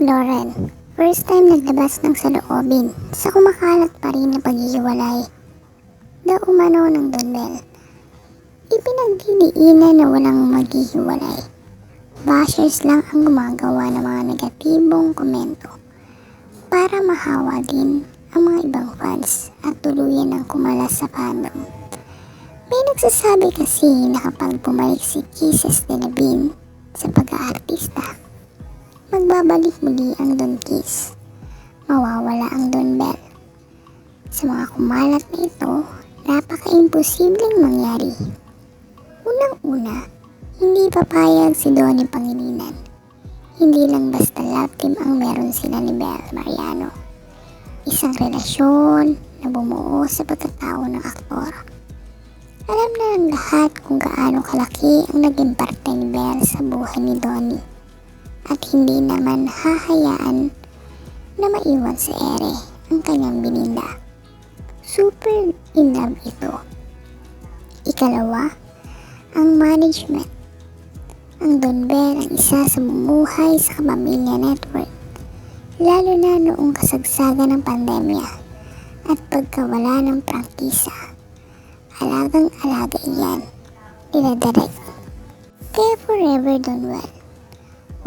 Lauren, first time naglabas ng saloobin sa kumakalat pa rin na paghihiwalay. Da umano ng Donbel. Ipinagdidiinan na walang maghihiwalay. Bashers lang ang gumagawa ng mga negatibong komento para mahawa din ang mga ibang fans at tuluyan ng kumalas sa fandom. May nagsasabi kasi na kapag bumalik si Kisses de Labin sa pag-aartista, magbabalik muli ang Don Kiss. Mawawala ang Don Bell. Sa mga kumalat na ito, napaka-imposibleng mangyari. Unang-una, hindi papayag si Donnie Pangilinan. Hindi lang basta love team ang meron sila ni Bell Mariano. Isang relasyon na bumuo sa pagkatao ng aktor. Alam na ng lahat kung gaano kalaki ang naging parte ni Bell sa buhay ni Donnie at hindi naman hahayaan na maiwan sa ere ang kanyang bininda. Super in love ito. Ikalawa, ang management. Ang Don Bell ang isa sa bumuhay sa Kapamilya Network, lalo na noong kasagsagan ng pandemya at pagkawala ng prangkisa. Alagang-alaga iyan, dinadirect. Kaya forever Don Well.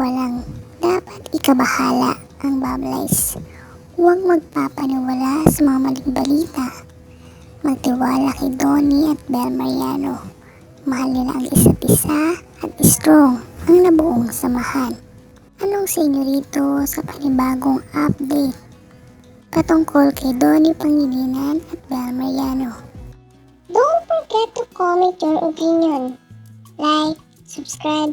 Walang dapat ikabahala ang Bablies. Huwag magpapaniwala sa mga maling balita. Magtiwala kay Donnie at Bel Mariano. Mahal nila ang isa't isa at strong ang nabuong samahan. Anong sa inyo rito sa panibagong update patungkol kay Donnie Pangilinan at Bel Mariano? Don't forget to comment your opinion. Like, subscribe,